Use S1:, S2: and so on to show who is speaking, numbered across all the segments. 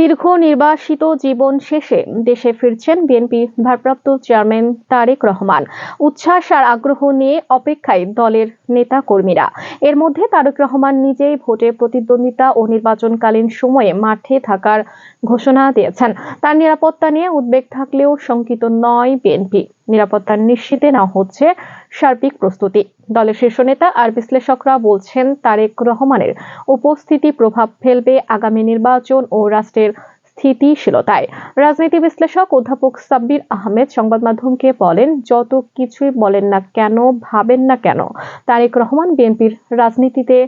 S1: দীর্ঘ নির্বাসিত জীবন শেষে দেশে ফিরছেন বিএনপি ভারপ্রাপ্ত চেয়ারম্যান তারেক রহমান। উচ্ছ্বাস আর আগ্রহ নিয়ে অপেক্ষায় দলের নেতা কর্মীরা এর মধ্যে তারেক রহমান নিজেই ভোটে প্রতিদ্বন্দ্বিতা ও নির্বাচনকালীন সময়ে মাঠে থাকার ঘোষণা দিয়েছেন। তার নিরাপত্তা নিয়ে উদ্বেগ থাকলেও শঙ্কিত নয় বিএনপি। নিরাপত্তা নিশ্চিতে না হচ্ছে সার্বিক প্রস্তুতি। দলের শীর্ষ নেতা আর বিশ্লেষকরা বলছেন, তারেক রহমানের উপস্থিতি প্রভাব ফেলবে আগামী নির্বাচন ও রাষ্ট্রের স্থিতিশীলতায়। রাজনীতি বিশ্লেষক অধ্যাপক সাব্বির আহমেদ সংবাদ মাধ্যমকে বলেন, যত কিছুই বলেন না কেন, ভাবেন না কেন, তারেক রহমান বিএনপির রাজনীতিতে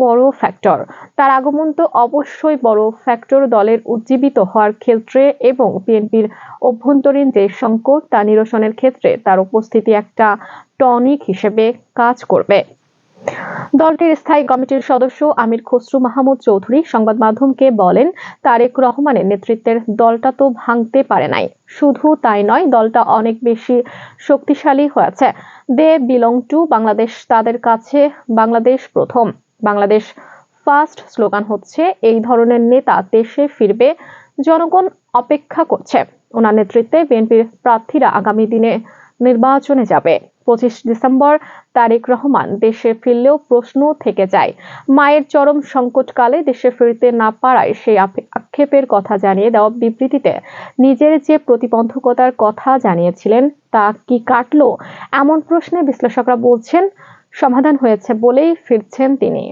S1: বড় ফ্যাক্টর তার আগমন তো অবশ্যই বড় ফ্যাক্টর দলের উজ্জীবিত হওয়ার ক্ষেত্রে এবং বিএনপির অভ্যন্তরীণ যে সংকট, তা নিরসনের ক্ষেত্রে তার উপস্থিতি একটা টনিক হিসেবে কাজ করবে। দলটির স্থায়ী কমিটির সদস্য আমির খসরু মাহমুদ চৌধুরী সংবাদ মাধ্যমকে বলেন, তারেক রহমানের নেতৃত্বের দলটা তো ভাঙতে পারে নাই। শুধু তাই নয়, দলটা অনেক বেশি শক্তিশালী হয়েছে। দে বিলং টু বাংলাদেশ, তাদের কাছে বাংলাদেশ প্রথম। বাংলাদেশ ফার্স্ট স্লোগান হচ্ছে, এই ধরনের নেতা দেশে ফিরবে, জনগণ অপেক্ষা করছে। ওনার নেতৃত্বে বিএনপির প্রার্থীরা আগামী দিনে নির্বাচনে যাবে। পঁচিশ ডিসেম্বর তারেক রহমান দেশে ফিরলেও প্রশ্ন থেকে যায়। মায়ের চরম সংকটকালে দেশে ফিরতে না পারায় সেই আক্ষেপের কথা জানিয়ে দেওয়া বিবৃতিতে নিজের যে প্রতিবন্ধকতার কথা জানিয়েছিলেন, তা কি কাটলো? এমন প্রশ্নে বিশ্লেষকরা বলছেন, সমাধান হয়েছে বলেই ফিরছেন তিনি।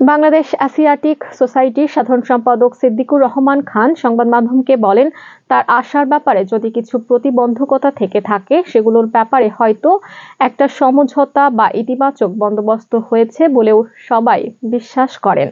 S1: বাংলাদেশ অ্যাসিয়াটিক সোসাইটির সাধারণ সম্পাদক সিদ্দিকুর রহমান খান সংবাদ মাধ্যমকে বলেন, তার আশার ব্যাপারে যদি কিছু প্রতিবন্ধকতা থেকে থাকে, সেগুলোর ব্যাপারে হয়তো একটা সমঝোতা বা ইতিবাচক বন্দোবস্ত হয়েছে বলেও সবাই বিশ্বাস করেন।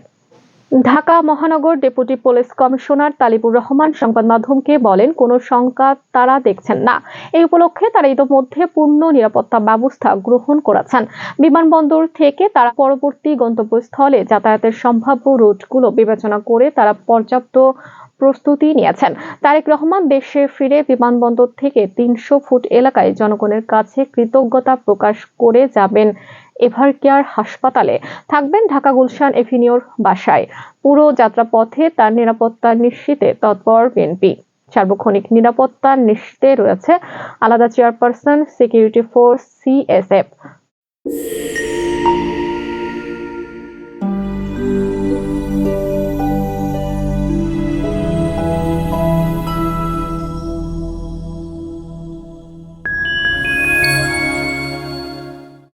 S1: ঢাকা মহানগর deputy police commissioner Talibur Rahman সংবাদ মাধ্যমকে বলেন, কোনো শঙ্কা তারা দেখছেন না। এই উপলক্ষে তারা ইতোমধ্যে পূর্ণ নিরাপত্তা ব্যবস্থা গ্রহণ করেছেন। বিমানবন্দর থেকে তারা পরবর্তী গন্তব্যস্থলে যাতায়াতের সম্ভাব্য রুটগুলো বিবেচনা করে তারা পর্যাপ্ত প্রস্তুতি নিয়েছেন। তারেক রহমান দেশে ফিরে বিমানবন্দর থেকে তিনশো ফুট এলাকায় জনগণের কাছে কৃতজ্ঞতা প্রকাশ করে যাবেন এভারকেয়ার হাসপাতালে থাকবেন ঢাকা গুলশান এভিনিউর বাসায়। পুরো যাত্রাপথে তার নিরাপত্তা নিশ্চিতে তৎপর বিএনপি। সার্বক্ষণিক নিরাপত্তা নিশ্চিতে রয়েছে আলাদা চেয়ারপারসন সিকিউরিটি ফোর্স সিএসএফ।